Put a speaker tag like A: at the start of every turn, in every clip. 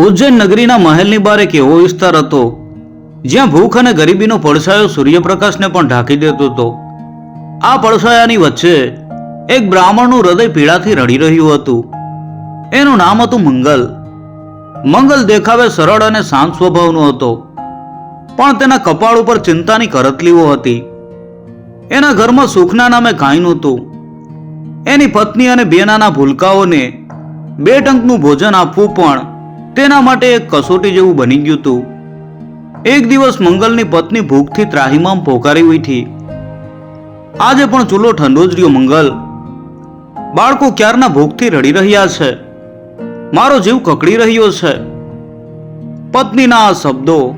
A: ઉજ્જૈન નગરીના મહેલની બહાર એક એવો વિસ્તાર હતો, જ્યાં ભૂખ અને ગરીબીનો પડછાયો સૂર્યપ્રકાશને પણ ઢાંકી દેતો હતો. આ પડછાયાની વચ્ચે એક બ્રાહ્મણનું હૃદય પીડાથી રડી રહ્યું હતું. એનું નામ હતું મંગલ. મંગલ દેખાવે સરળ અને શાંત સ્વભાવનો હતો. પણ તેના કપાળ ઉપર ચિંતાની કરતલીઓ હતી. એના ઘરમાં સુખના નામે કાંઈ નહોતું. એની પત્ની અને બે નાના ભૂલકાઓને બે ટંકનું ભોજન આપવું પણ તેના માટે એક કસોટી જેવું બની ગયું હતું એક દિવસ મંગલની પત્ની ભૂખથી ત્રાહીમામ પોકારી ઉઠી. આજે પણ ચૂલો ઠંડો જ રહ્યો મંગલ. બાળકો ક્યારના ભૂખથી રડી રહ્યા છે? મારો જીવ કકડી રહ્યો છે. પત્નીના આ શબ્દો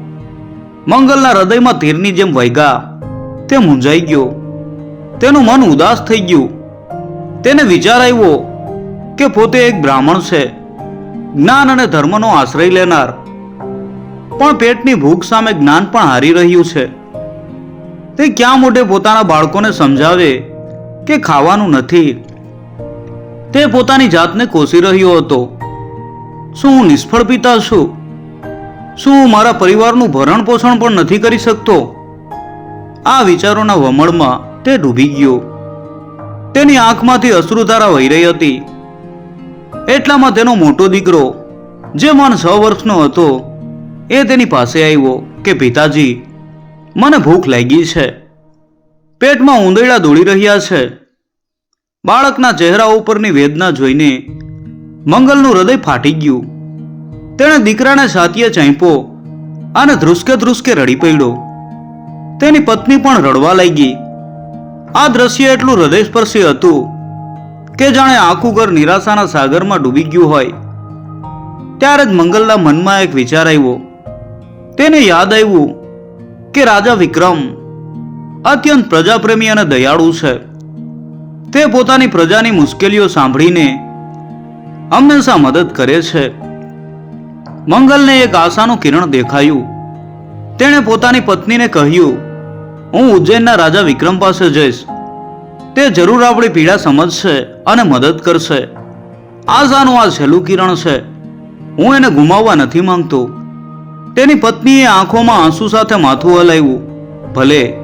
A: મંગલના હૃદયમાં તીરની જેમ વૈગા. તે મૂંઝાઈ ગયો. તેનું મન ઉદાસ થઈ ગયું. તેને વિચાર આવ્યો કે પોતે એક બ્રાહ્મણ છે. જ્ઞાન અને ધર્મનો આશ્રય લેનાર. પણ પેટની ભૂખ સામે જ્ઞાન પણ હારી રહ્યું છે. તે ક્યાં મોઢે પોતાના બાળકોને સમજાવે કે ખાવાનું નથી? તે પોતાની જાતને કોસી રહ્યો હતો. શું હું નિષ્ફળ પિતા છું? શું હું મારા પરિવારનું ભરણ પોષણ પણ નથી કરી શકતો? આ વિચારોના વમળમાં તે ડૂબી ગયો. તેની આંખમાંથી અશ્રુધારા વહી રહી હતી. એટલામાં તેનો મોટો દીકરો, જે મન છ વર્ષનો હતો, એ તેની પાસે આવ્યો કે, પિતાજી, મને ભૂખ લાગી છે. પેટમાં ઉંદરડા દોડી રહ્યા છે. બાળકના ચહેરા ઉપરની વેદના જોઈને મંગલનું હૃદય ફાટી ગયું. તેણે દીકરાને સાતીએ ચાંપ્યો અને ધ્રુસકે ધ્રુસકે રડી પડ્યો. તેની પત્ની પણ રડવા લાગી. આ દ્રશ્ય એટલું હૃદયસ્પર્શી હતું કે જાણે આખું ઘર નિરાશાના સાગરમાં ડૂબી ગયું હોય. ત્યારે જ મંગલના મનમાં એક વિચાર આવ્યો. તેને યાદ આવ્યું કે રાજા વિક્રમ અત્યંત પ્રજાપ્રેમી અને દયાળુ છે. તે પોતાની પ્રજાની મુશ્કેલીઓ સાંભળીને હંમેશા મદદ કરે છે. મંગલને એક આશાનું કિરણ દેખાયું. તેણે પોતાની પત્નીને કહ્યું, હું ઉજ્જૈનના રાજા વિક્રમ પાસે જઈશ. તે જરૂર આપણી પીડા સમજશે. અને મદદ કરશે. આઝાનું આ છેલ્લું કિરણ છે. હું એને ગુમાવવા નથી માંગતો. તેની પત્નીએ આંખોમાં આંસુ સાથે માથું હલાવ્યું. ભલે,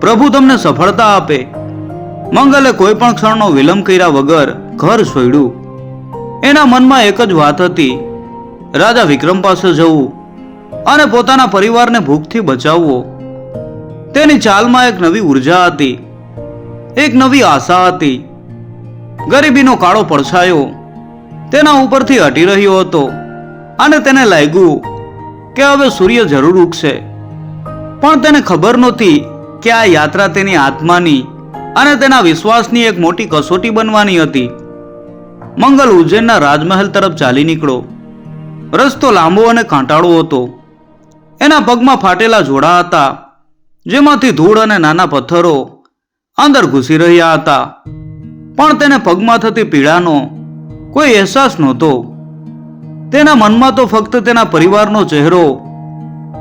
A: પ્રભુ તમને સફળતા આપે. મંગલે કોઈ પણ ક્ષણનો વિલંબ કર્યા વગર ઘર છોડ્યું. એના મનમાં એક જ વાત હતી. રાજા વિક્રમ પાસે જવું અને પોતાના પરિવારને ભૂખથી બચાવવો. તેની ચાલમાં એક નવી ઊર્જા હતી. એક નવી આશા હતી. ગરીબીનો કાળો પડછાયો. તેના ઉપરથી હટી રહ્યો હતો અને તેને લાગ્યું કે હવે સૂર્ય જરૂર ઉગશે. પણ તેને ખબર નહોતી કે આ યાત્રા તેની આત્માની અને તેના વિશ્વાસની એક મોટી કસોટી બનવાની હતી. મંગલ ઉજ્જૈનના રાજમહેલ તરફ ચાલી નીકળો. રસ્તો લાંબો અને કાંટાળો હતો. એના પગમાં ફાટેલા જોડા હતા, જેમાંથી ધૂળ અને નાના પથ્થરો અંદર ઘૂસી રહ્યા હતા. પણ તેને પગમાં થતી પીડાનો કોઈ અહેસાસ નહોતો. તેના મનમાં તો ફક્ત તેના પરિવારનો ચહેરો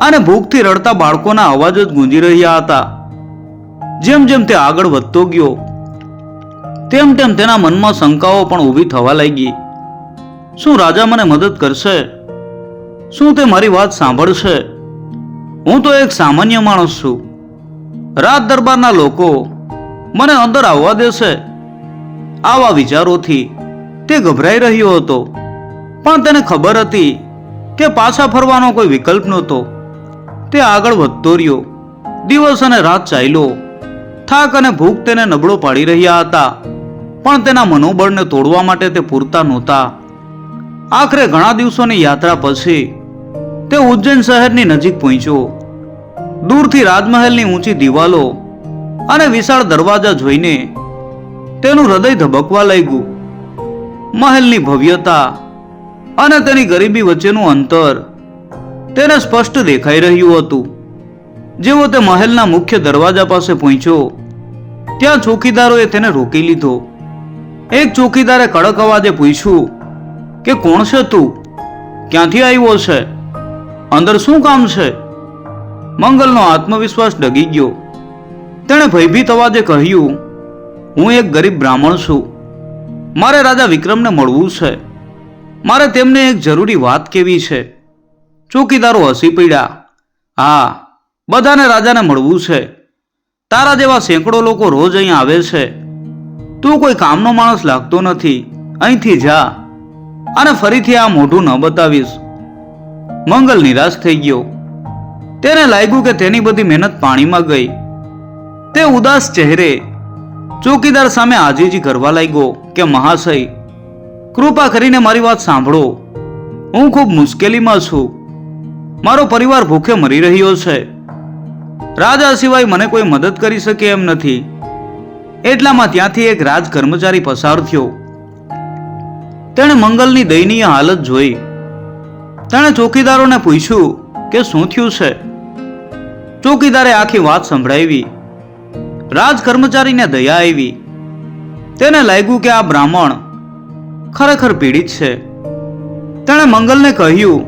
A: અને ભૂખથી રડતા બાળકોના અવાજ જ ગુંજી રહ્યા હતા. જેમ જેમ તે આગળ વધતો ગયો, તેમ તેમ તેના મનમાં શંકાઓ પણ ઊભી થવા લાગી. શું રાજા મને મદદ કરશે? શું તે મારી વાત સાંભળશે? હું તો એક સામાન્ય માણસ છું. રાજ દરબારના લોકો મને અંદર આવવા દેશે. આવા વિચારોથી તે ગભરાઈ રહ્યો હતો. પણ તેને ખબર હતી કે પાછા ફરવાનો કોઈ વિકલ્પ નહોતો. તે આગળ વધતો રહ્યો. દિવસ અને રાત ચાલ્યો. થાક અને ભૂખ તેને નબળો પાડી રહ્યા હતા. પણ તેના મનોબળને તોડવા માટે તે પૂરતા નહોતા. આખરે ઘણા દિવસોની યાત્રા પછી તે ઉજ્જૈન શહેરની નજીક પહોંચ્યો. દૂરથી રાજમહેલની ઊંચી દિવાલો અને વિશાળ દરવાજા જોઈને તેનું હૃદય ધબકવા લાગ્યું. મહેલની ભવ્યતા અને તેની ગરીબી વચ્ચેનું અંતર તેને સ્પષ્ટ દેખાઈ રહ્યું હતું. જેવો તે મહેલના મુખ્ય દરવાજા પાસે પહોંચ્યો, ત્યાં ચોકીદારોએ તેને રોકી લીધો. એક ચોકીદારે કડક અવાજે પૂછ્યું કે, કોણ છે તું? ક્યાંથી આવ્યો છે? અંદર શું કામ છે? મંગલનો આત્મવિશ્વાસ ડગી ગયો. તેણે ભયભીત અવાજે કહ્યું હું એક ગરીબ બ્રાહ્મણ છું. મારે રાજા વિક્રમને મળવું છે. મારે તેમને એક જરૂરી વાત કેવી છે. ચોકીદારો હસી પડ્યા. હા, બધાને રાજાને મળવું છે. તારા જેવા સેંકડો લોકો રોજ અહીં આવે છે. તું કોઈ કામનો માણસ લાગતો નથી. અહીંથી જા. અને ફરીથી આ મોઢું ન બતાવીશ. મંગલ નિરાશ થઈ ગયો. તેને લાગ્યું કે તેની બધી મહેનત પાણીમાં ગઈ. તે ઉદાસ ચહેરે ચોકીદાર સામે આજીજી કરવા લાગ્યો કે, મહાશય, કૃપા કરીને મારી વાત સાંભળો. હું ખૂબ મુશ્કેલીમાં છું. મારો પરિવાર ભૂખે મરી રહ્યો છે. રાજા સિવાય મને કોઈ મદદ કરી શકે એમ નથી. એટલામાં ત્યાંથી એક રાજ કર્મચારી પસાર થયો. તેણે મંગલની દયનીય હાલત જોઈ. તેણે ચોકીદારોને પૂછ્યું કે, શું થયું છે? ચોકીદારે આખી વાત સંભળાવી. રાજ કર્મચારીને દયા આવી. તેને લાગ્યું કે આ બ્રાહ્મણ ખરેખર પીડિત છે. તેણે મંગલને કહ્યું,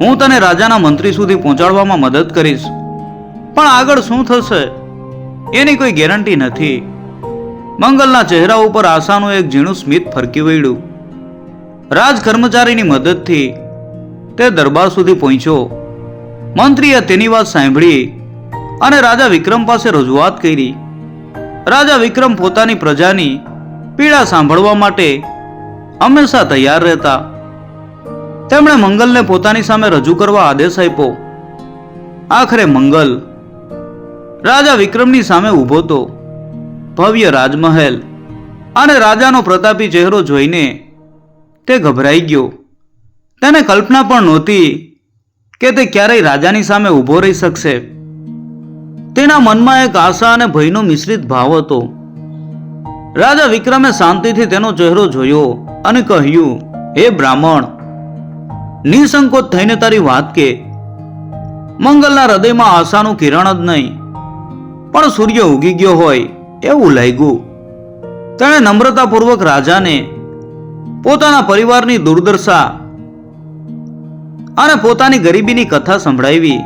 A: હું તને રાજાના મંત્રી સુધી પહોંચાડવામાં મદદ કરીશ, પણ આગળ શું થશે? એની કોઈ ગેરંટી નથી. મંગલના ચહેરા ઉપર આશાનું એક ઝીણું સ્મિત ફરકી વળ્યું. રાજ કર્મચારીની મદદથી તે દરબાર સુધી પહોંચ્યો. મંત્રીએ તેની વાત સાંભળી અને રાજા વિક્રમ પાસે રજૂઆત કરી. રાજા વિક્રમ પોતાની પ્રજાની પીડા સાંભળવા માટે હંમેશા તૈયાર રહેતા. તેમણે મંગલને પોતાની સામે રજૂ કરવા આદેશ આપ્યો. આખરે મંગલ રાજા વિક્રમની સામે ઊભો તો ભવ્ય રાજમહેલ અને રાજાનો પ્રતાપી ચહેરો જોઈને તે ગભરાઈ ગયો. તેને કલ્પના પણ નહોતી કે તે ક્યારેય રાજાની સામે ઊભો રહી શકશે. તેના મનમાં એક આશા અને ભયનો મિશ્રિત ભાવ હતો. રાજા વિક્રમે શાંતિથી તેનો ચહેરો જોયો અને કહ્યું, હે બ્રાહ્મણ, નિસંકોચ થઈને તારી વાત કે. મંગલના હૃદયમાં આશાનું કિરણ જ નહીં, પણ સૂર્ય ઉગી ગયો હોય એવું લાગ્યું. તેણે નમ્રતાપૂર્વક રાજાને પોતાના પરિવારની દુર્દશા અને પોતાની ગરીબીની કથા સંભળાવી.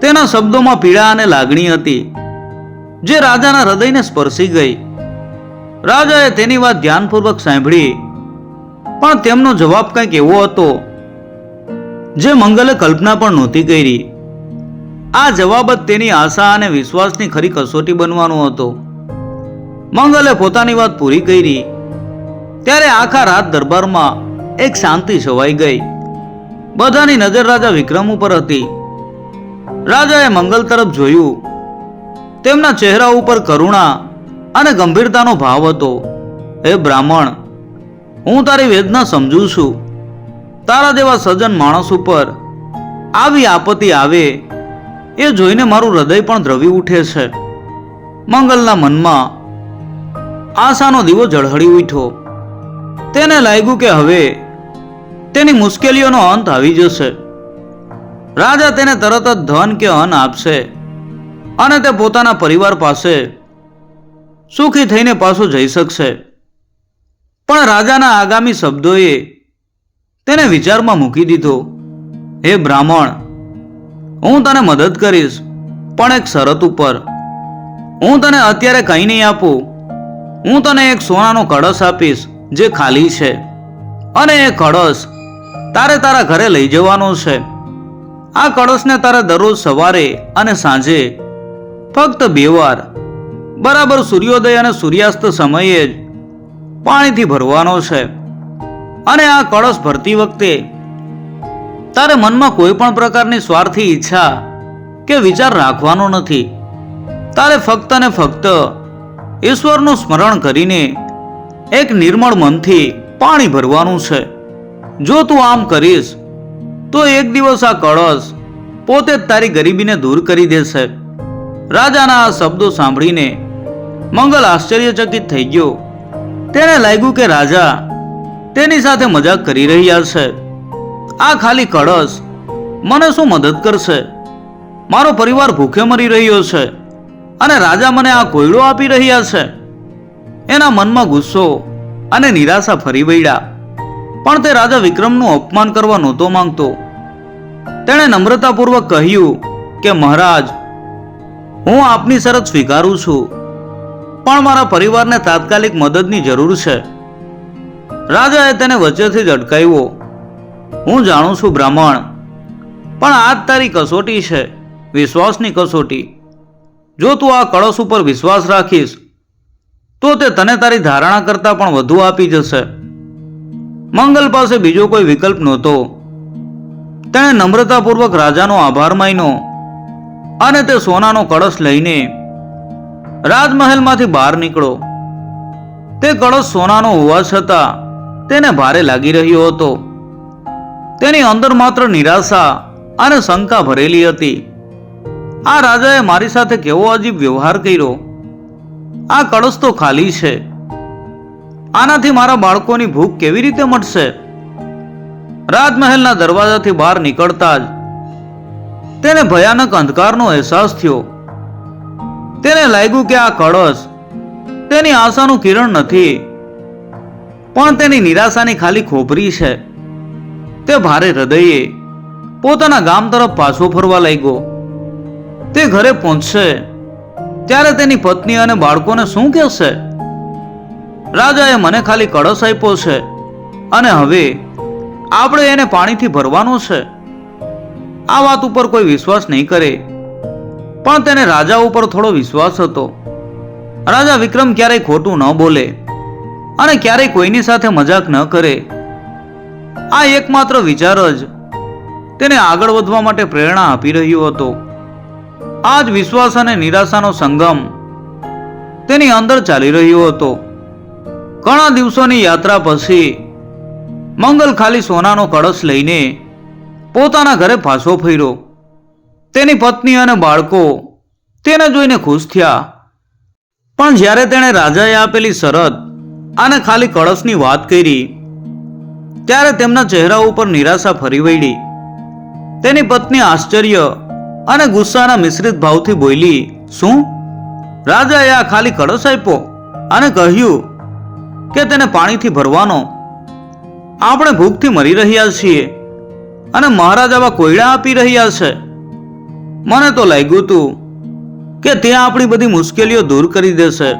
A: તેના શબ્દોમાં પીડા અને લાગણી હતી, જે રાજાના હૃદયને સ્પર્શી ગઈ. રાજાએ તેની વાત ધ્યાનપૂર્વક સાંભળી, પણ તેમનો જવાબ કંઈક એવો હતો, જે મંગલે કલ્પના પણ નહોતી કરી. આ જવાબ જ તેની આશા અને વિશ્વાસની ખરી કસોટી બનવાનો હતો. મંગલે પોતાની વાત પૂરી કરી. ત્યારે આખા રાત દરબારમાં એક શાંતિ છવાઈ ગઈ. બધાની નજર રાજા વિક્રમ ઉપર હતી. રાજાએ મંગલ તરફ જોયું. તેમના ચહેરા ઉપર કરુણા અને ગંભીરતાનો ભાવ હતો. હે બ્રાહ્મણ, હું તારી વેદના સમજું છું. તારા જેવા સજ્જન માણસ ઉપર આવી આપત્તિ આવે, એ જોઈને મારું હૃદય પણ દ્રવી ઉઠે છે. મંગલના મનમાં આશાનો દીવો ઝળહળી ઉઠ્યો. તેને લાગ્યું કે હવે તેની મુશ્કેલીઓનો અંત આવી જશે. રાજા તેને તરત જ ધન કે અન્ન આપશે અને તે પોતાના પરિવાર પાસે સુખી થઈને પાછો જઈ શકશે. પણ રાજાના આગામી શબ્દોએ તેને વિચારમાં મૂકી દીધો, હે બ્રાહ્મણ, હું તને મદદ કરીશ, પણ એક શરત ઉપર. હું તને અત્યારે કંઈ નહીં આપું. હું તને એક સોનાનો કળશ આપીશ, જે ખાલી છે, અને એ કળશ તારે તારા ઘરે લઈ જવાનો છે. આ કળશને તારે દરરોજ સવારે અને સાંજે, ફક્ત બે વાર. બરાબર સૂર્યોદય અને સૂર્યાસ્ત સમયે જ પાણીથી ભરવાનો છે. અને આ કળશ ભરતી વખતે તારે મનમાં કોઈ પણ પ્રકારની સ્વાર્થી ઈચ્છા કે વિચાર રાખવાનો નથી. તારે ફક્ત ને ફક્ત ઈશ્વરનું સ્મરણ કરીને એક નિર્મળ મનથી પાણી ભરવાનું છે. જો તું આમ કરીશ તો એક દિવસ આ કળશ પોતે જ તારી ગરીબીને દૂર કરી દેશે. રાજાના આ શબ્દો સાંભળીને મંગલ આશ્ચર્યચકિત થઈ ગયો. તેને લાગ્યું કે રાજા તેની સાથે મજાક કરી રહ્યા છે. આ ખાલી કળશ મને શું મદદ કરશે? મારો પરિવાર ભૂખે મરી રહ્યો છે અને રાજા મને આ કોયડો આપી રહ્યા છે. એના મનમાં ગુસ્સો અને નિરાશા ફરી વળ્યા. પણ તે રાજા વિક્રમનું અપમાન કરવા નહોતો માંગતો. તેણે નમ્રતાપૂર્વક કહ્યું કે, મહારાજ, હું આપની શરત સ્વીકારું છું, પણ મારા પરિવારને તાત્કાલિક મદદની જરૂર છે. રાજાએ તેને વચ્ચેથી જ અટકાવ્યો. હું જાણું છું બ્રાહ્મણ, પણ આ જ તારી કસોટી છે, વિશ્વાસની કસોટી. જો તું આ કળશ ઉપર વિશ્વાસ રાખીશ, તો તે તને તારી ધારણા કરતાં પણ વધુ આપી જશે. મંગલ પાસે બીજો કોઈ વિકલ્પ નહોતો. તેણે નમ્રતાપૂર્વક રાજાનો આભાર માન્યો અને તે સોનાનો કળશ લઈને રાજમહેલમાંથી બહાર નીકળો તે કળશ સોનાનો હોવા છતાં તેને ભારે લાગી રહ્યો હતો. તેની અંદર માત્ર નિરાશા અને શંકા ભરેલી હતી. આ રાજાએ મારી સાથે કેવો અજીબ વ્યવહાર કર્યો? આ કળશ તો ખાલી છે. આનાથી મારા બાળકોની ભૂખ કેવી રીતે મટશે? રાજમહેલના દરવાજાથી બહાર નીકળતા જ તેને ભયાનક અંધકારનો અહેસાસ થયો. તેને લાગ્યું કે આ કળશ તેની આશાનું કિરણ નથી, પણ તેની નિરાશાની ખાલી ખોપરી છે. તે ભારે હૃદયે પોતાના ગામ તરફ પાછો ફરવા લાગ્યો. તે ઘરે પહોંચશે, ત્યારે તેની પત્ની અને બાળકોને શું કહેશે? રાજાએ મને ખાલી કળશ આપ્યો છે. અને હવે આપણે એને પાણીથી ભરવાનો છે. આ વાત ઉપર કોઈ વિશ્વાસ નહીં કરે. પણ તેને રાજા ઉપર થોડો વિશ્વાસ હતો. રાજા વિક્રમ ક્યારેય ખોટું ન બોલે અને ક્યારેય કોઈની સાથે મજાક ન કરે. આ એકમાત્ર વિચાર જ તેને આગળ વધવા માટે પ્રેરણા આપી રહ્યો હતો. આ જ વિશ્વાસ અને નિરાશાનો સંગમ તેની અંદર ચાલી રહ્યો હતો. ઘણા દિવસોની યાત્રા પછી મંગલ ખાલી સોનાનો કળશ લઈને પોતાના ઘરે પાછો ફર્યો. તેની પત્ની અને બાળકો તેને જોઈને ખુશ થયા. પણ જ્યારે તેણે રાજાએ આપેલી શરત અને ખાલી કળશની વાત કરી, ત્યારે તેમના ચહેરા ઉપર નિરાશા ફરી વળી. તેની પત્ની આશ્ચર્ય અને ગુસ્સાના મિશ્રિત ભાવથી બોલી, શું? રાજાએ આ ખાલી કળશ આપ્યો? અને કહ્યું કે તેને પાણીથી ભરવાનો? આપણે ભૂખથી મરી રહ્યા છીએ અને મહારાજ આવા કોયડા આપી રહ્યા છે. મને તો લાગ્યું હતું કે તે આપણી બધી મુશ્કેલીઓ દૂર કરી દેશે.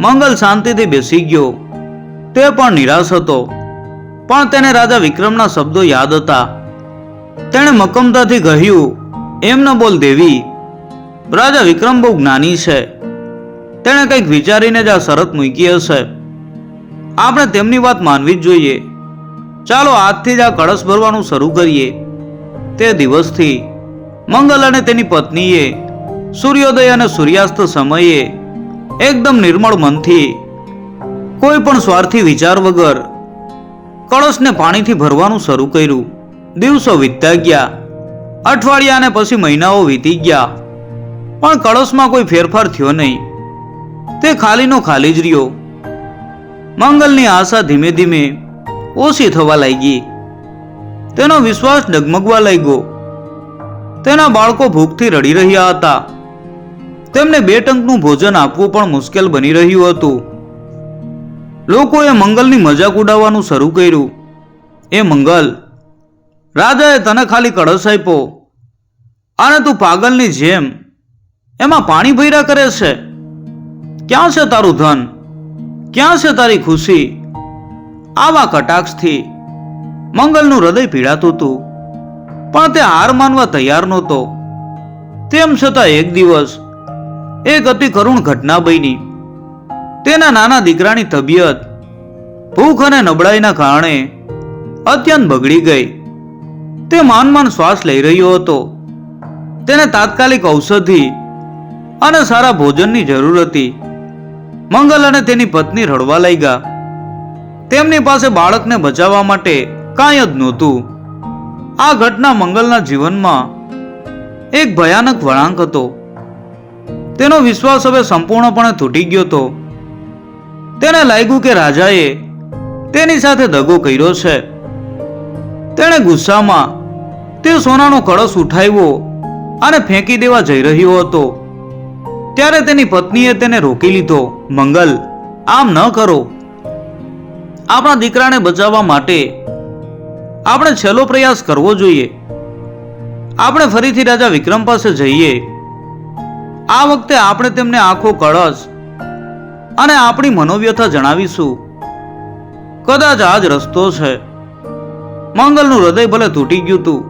A: મંગલ શાંતિથી બેસી ગયો. તે પણ નિરાશ હતો. પણ તેને રાજા વિક્રમના શબ્દો યાદ હતા. તેણે મક્કમતાથી કહ્યું, એમ ન બોલ દેવી. રાજા વિક્રમ બહુ જ્ઞાની છે. તેણે કંઈક વિચારીને જ આ શરત મૂકી હશે. આપણે તેમની વાત માનવી જ જોઈએ. ચાલો આજથી જ આ કળશ ભરવાનું શરૂ કરીએ. તે દિવસથી મંગલ અને તેની પત્નીએ સૂર્યોદય અને સૂર્યાસ્ત સમયે એકદમ નિર્મળ મનથી કોઈ પણ સ્વાર્થી વિચાર વગર કળશને પાણીથી ભરવાનું શરૂ કર્યું. દિવસો વીતતા ગયા. અઠવાડિયા અને પછી મહિનાઓ વીતી ગયા. પણ કળશમાં કોઈ ફેરફાર થયો નહીં. તે ખાલીનો ખાલી જ રહ્યો. મંગલની આશા ધીમે ધીમે ઓછી થવા લાગી. તેનો વિશ્વાસ ડગમગવા લાગ્યો. તેના બાળકો ભૂખથી રડી રહ્યા હતા. તેમને બે ટંકનું ભોજન આપવું પણ મુશ્કેલ બની રહ્યું હતું. લોકોએ મંગલની મજાક ઉડાવવાનું શરૂ કર્યું. એ મંગલ, રાજાએ તને ખાલી કળશ આપ્યો. અને તું પાગલની જેમ, એમાં પાણી ભર્યા કરે છે. ક્યાં છે તારું ધન? ક્યાં છે તારી ખુશી? આવા કટાક્ષથી મંગલનું હૃદય પીડાતું હતું પણ તે હાર માનવા તૈયાર નહોતો. તેમ છતાં એક દિવસ એક અતિ કરુણ ઘટના બની. તેના નાના દીકરાની તબિયત ભૂખ અને નબળાઈના કારણે અત્યંત બગડી ગઈ. તે માન માન શ્વાસ લઈ રહ્યો હતો. તેને તાત્કાલિક ઔષધિ અને સારા ભોજનની જરૂર હતી. મંગલ અને તેની પત્ની રડવા લાગ્યા. તેમની પાસે બાળકને બચાવવા માટે કાંઈ જ નહોતું. આ ઘટના મંગલના જીવનમાં એક ભયાનક વળાંક હતો. તેનો વિશ્વાસ હવે સંપૂર્ણપણે તૂટી ગયો હતો. તેને લાગ્યું કે રાજાએ તેની સાથે દગો કર્યો છે. તેણે ગુસ્સામાં તે સોનાનો કળશ ઉઠાવ્યો અને ફેંકી દેવા જઈ રહ્યો હતો. ત્યારે તેની પત્નીએ તેને રોકી લીધો. મંગલ, આમ ન કરો. આપણા દીકરાને બચાવવા માટે આપણે છેલ્લો પ્રયાસ કરવો જોઈએ. આપણે ફરીથી રાજા વિક્રમ પાસે જઈએ. આ વખતે આપણે તેમને આખો કળશ અને આપણી મનોવ્યથા જણાવીશું. કદાચ આ જ રસ્તો છે. મંગલનું હૃદય ભલે તૂટી ગયું હતું,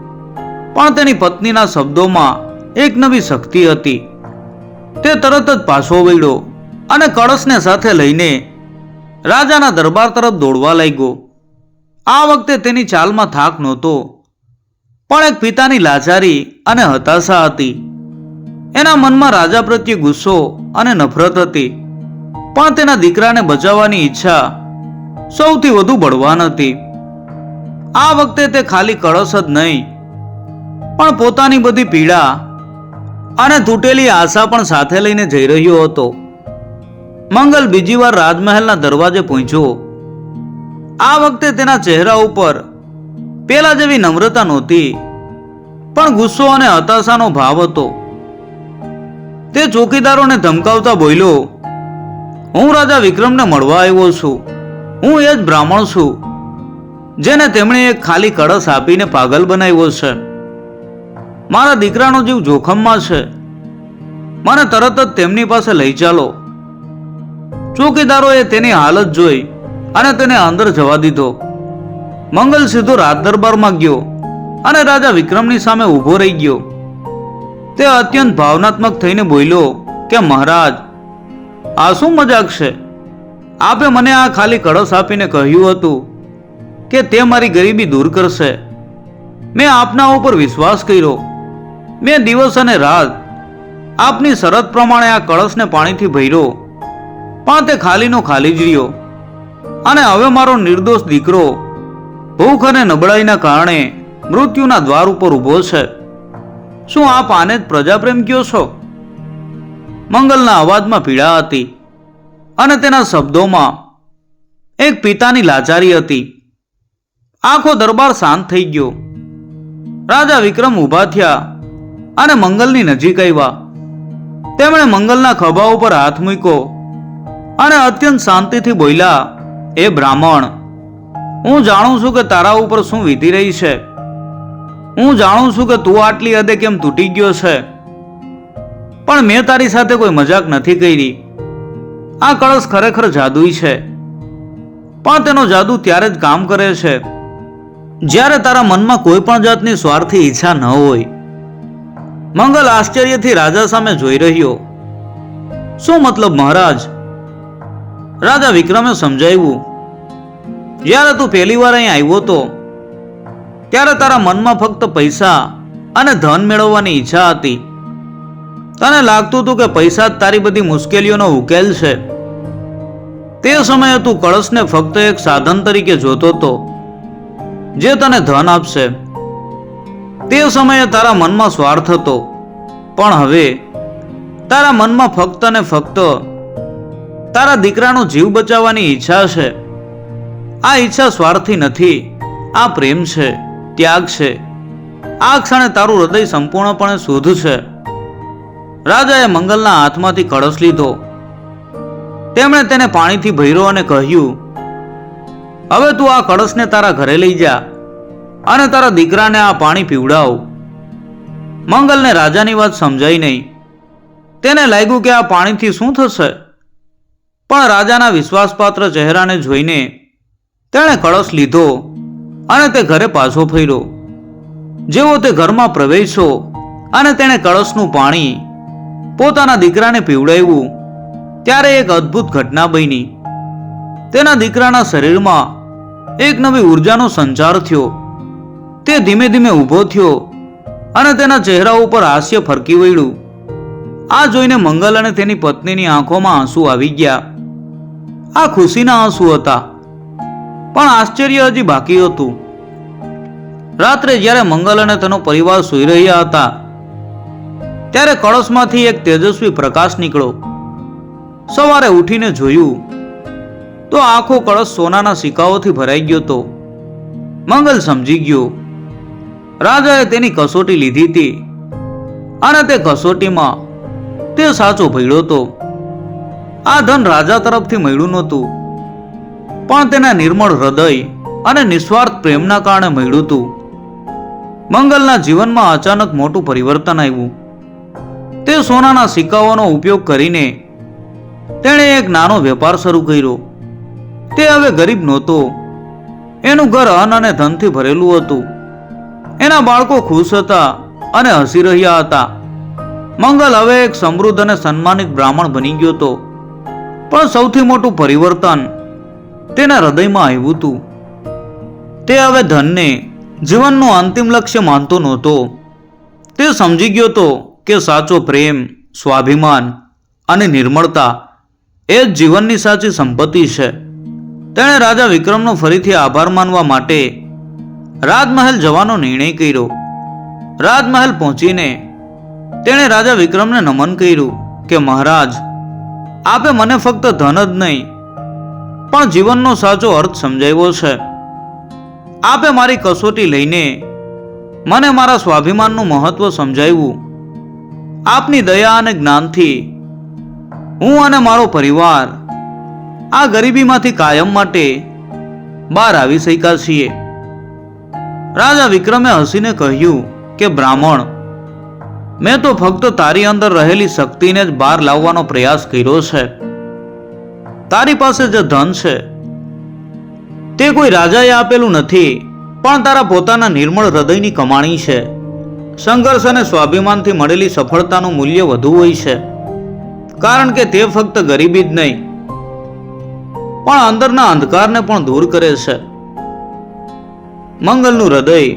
A: પણ તેની પત્નીના શબ્દોમાં એક નવી શક્તિ હતી. તે તરત જ પાછો વળ્યો અને કળશને સાથે લઈને રાજાના દરબાર તરફ દોડવા લાગ્યો. આ વખતે તેની ચાલમાં થાક નહોતો, પણ એક પિતાની લાચારી અને હતાશા હતી. એના મનમાં રાજા પ્રત્યે ગુસ્સો અને નફરત હતી, પણ તેના દીકરાને બચાવવાની ઈચ્છા સૌથી વધુ બળવાન હતી. આ વખતે તે ખાલી કળશ જ નહીં, પણ પોતાની બધી પીડા અને તૂટેલી આશા પણ સાથે લઈને જઈ રહ્યો હતો. મંગલ બીજી વાર રાજમહેલના દરવાજે પહોંચ્યો આ વખતે તેના ચહેરા ઉપર પેલા જેવી નમ્રતા નહોતી, પણ ગુસ્સો અને હતાશાનો ભાવ હતો. તે ચોકીદારોને ધમકાવતા બોલ્યો, હું રાજા વિક્રમને મળવા આવ્યો છું. હું એ જ બ્રાહ્મણ છું, જેને તેમણે એક ખાલી કળશ આપીને પાગલ બનાવ્યો છે. મારા દીકરાનો જીવ જોખમમાં છે. મને તરત જ તેમની પાસે લઈ ચાલો. ચોકીદારોએ તેની હાલત જોઈ અને તેને અંદર જવા દીધો. મંગલ સીધો રાજ દરબારમાં ગયો અને રાજા વિક્રમની સામે ઊભો રહી ગયો. તે અત્યંત ભાવનાત્મક થઈને બોલ્યો કે, મહારાજ, આ શું મજાક છે? આપે મને આ ખાલી કળશ આપીને કહ્યું હતું કે તે મારી ગરીબી દૂર કરશે. મેં આપના ઉપર વિશ્વાસ કર્યો. મેં દિવસ અને રાત આપની શરત પ્રમાણે આ કળશને પાણીથી ભર્યો. પણ તે ખાલીનો ખાલી જ રહ્યો. અને હવે મારો નિર્દોષ દીકરો ભૂખ અને નબળાઈના કારણે મૃત્યુના દ્વાર ઉપર ઊભો છે. શું આપ આને જ પ્રજાપ્રેમ કયો છો? મંગલના અવાજમાં પીડા હતી અને તેના શબ્દોમાં એક પિતાની લાચારી હતી. આખો દરબાર શાંત થઈ ગયો. રાજા વિક્રમ ઊભા થયા અને મંગલની નજીક આવ્યા. તેમણે મંગલના ખભા ઉપર હાથ મૂક્યો અને અત્યંત શાંતિથી બોલ્યા, એ બ્રાહ્મણ, હું જાણું છું કે તારા ઉપર શું વીતી રહી છે. હું જાણું છું કે તું આટલી હદે કેમ તૂટી ગયો છે. પણ મેં તારી સાથે કોઈ મજાક નથી કરી. આ કળશ ખરેખર જાદુઈ છે. પણ તેનો જાદુ ત્યારે જ કામ કરે છે. જ્યારે તારા મનમાં કોઈ પણ જાતની સ્વાર્થી ઈચ્છા ન હોય મંગલ આશ્ચર્યથી રાજા સામે જોઈ રહ્યો. શું મતલબ મહારાજ? રાજા વિક્રમે સમજાવ્યું, જ્યારે તું પહેલી વાર અહીં આવ્યો તો, ત્યારે તારા મનમાં ફક્ત પૈસા અને ધન મેળવવાની ઈચ્છા હતી. તને લાગતું હતું કે પૈસા જ તારી બધી મુશ્કેલીઓનો ઉકેલ છે. તે સમયે તું કળશને ફક્ત એક સાધન તરીકે જોતો હતો જે તને ધન આપશે. તે સમયે તારા મનમાં સ્વાર્થ હતો. પણ હવે તારા મનમાં ફક્ત ને ફક્ત તારા દીકરાનો જીવ બચાવવાની ઈચ્છા છે. આ ઈચ્છા સ્વાર્થી નથી, આ પ્રેમ છે, ત્યાગ છે. આ ક્ષણે તારું હૃદય સંપૂર્ણપણે શુદ્ધ છે. રાજાએ મંગલના હાથમાંથી કળશ લીધો. તેમણે તેને પાણીથી ભર્યો અને કહ્યું, હવે તું આ કળશને તારા ઘરે લઈ જા. અને તારા દીકરાને આ પાણી પીવડાવ. મંગલને રાજાની વાત સમજાઈ નહીં. તેને લાગ્યું કે આ પાણીથી શું થશે? પણ રાજાના વિશ્વાસપાત્ર ચહેરાને જોઈને તેણે કળશ લીધો અને તે ઘરે પાછો ફર્યો. જેવો તે ઘરમાં પ્રવેશ્યો અને તેણે કળશનું પાણી પોતાના દીકરાને પીવડાવ્યું, ત્યારે એક અદ્ભુત ઘટના બની. તેના દીકરાના શરીરમાં એક નવી ઉર્જાનો સંચાર થયો. તે ધીમે ધીમે ઊભો થયો અને તેના ચહેરા ઉપર હાસ્ય ફરકી વળ્યું. આ જોઈને મંગલ અને તેની પત્નીની આંખોમાં આંસુ આવી ગયા. આ ખુશીના આંસુ હતા. પણ આશ્ચર્ય હજી બાકી હતું. રાત્રે જ્યારે મંગલ અને તેનો પરિવાર સૂઈ રહ્યા હતા, ત્યારે કળશમાંથી એક તેજસ્વી પ્રકાશ નીકળો સવારે ઉઠીને જોયું તો આખો કળશ સોનાના સિક્કાઓથી ભરાઈ ગયો હતો મંગલ સમજી ગયો. રાજાએ તેની કસોટી લીધી હતી. અને તે કસોટીમાં તે સાચો ભયડો હતો. આ ધન રાજા તરફથી મળ્યું નહોતું. પણ તેના નિર્મળ હૃદય અને નિસ્વાર્થ પ્રેમના કારણે મળ્યું હતું. મંગલના જીવનમાં અચાનક મોટું પરિવર્તન આવ્યું. તે સોનાના સિક્કાઓનો ઉપયોગ કરીને તેણે એક નાનો વેપાર શરૂ કર્યો. તે હવે ગરીબ નહોતો. એનું ઘર અન્ન અને ધનથી ભરેલું હતું. એના બાળકો ખુશ હતા અને હસી રહ્યા હતા. મંગલ હવે એક સમૃદ્ધ અને સન્માનિત બ્રાહ્મણ બની ગયો હતો. પણ સૌથી મોટું પરિવર્તન તેના હૃદયમાં આવ્યું હતું. તે હવે ધનને, જીવનનું અંતિમ લક્ષ્ય માનતો નહોતો. તે સમજી ગયો હતો કે સાચો પ્રેમ, સ્વાભિમાન અને નિર્મળતા એ જ જીવનની સાચી સંપત્તિ છે. તેણે રાજા વિક્રમનો ફરીથી આભાર માનવા માટે રાજમહેલ જવાનો નિર્ણય કર્યો. રાજમહેલ પહોંચીને તેણે રાજા વિક્રમને નમન કર્યું કે, મહારાજ, આપે મને ફક્ત ધન જ નહીં, પણ જીવનનો સાચો અર્થ સમજાવ્યો છે. આપે મારી કસોટી લઈને મને મારા સ્વાભિમાનનું મહત્વ સમજાવ્યું. આપની દયા અને જ્ઞાનથી હું અને મારો પરિવાર આ ગરીબીમાંથી કાયમ માટે બહાર આવી શક્યા છીએ. રાજા વિક્રમે હસીને કહ્યું કે, બ્રાહ્મણ, મેં તો ફક્ત તારી અંદર રહેલી શક્તિને જ બહાર લાવવાનો પ્રયાસ કર્યો છે. તારી પાસે જે ધન છે, તે કોઈ રાજાએ આપેલું નથી, પણ તારા પોતાના નિર્મળ હૃદયની કમાણી છે. સંઘર્ષ અને સ્વાભિમાનથી મળેલી સફળતાનું મૂલ્ય વધુ હોય છે. કારણ કે તે ફક્ત ગરીબી જ નહીં, પણ અંદરના અંધકારને પણ દૂર કરે છે. મંગલનું હૃદય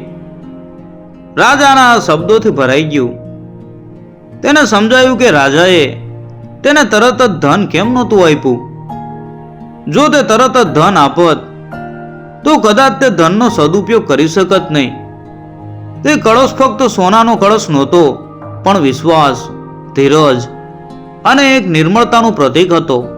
A: રાજાના શબ્દોથી ભરાઈ ગયું. તેને સમજાયું કે રાજાએ તેને તરત જ ધન કેમ નહોતું આપ્યું? જો તે તરત જ ધન આપત, તો કદાચ તે ધનનો સદુપયોગ કરી શકત નહીં. તે કળશ ફક્ત સોનાનો કળશ નહોતો, પણ વિશ્વાસ, ધીરજ અને એક નિર્મળતાનું પ્રતીક હતો.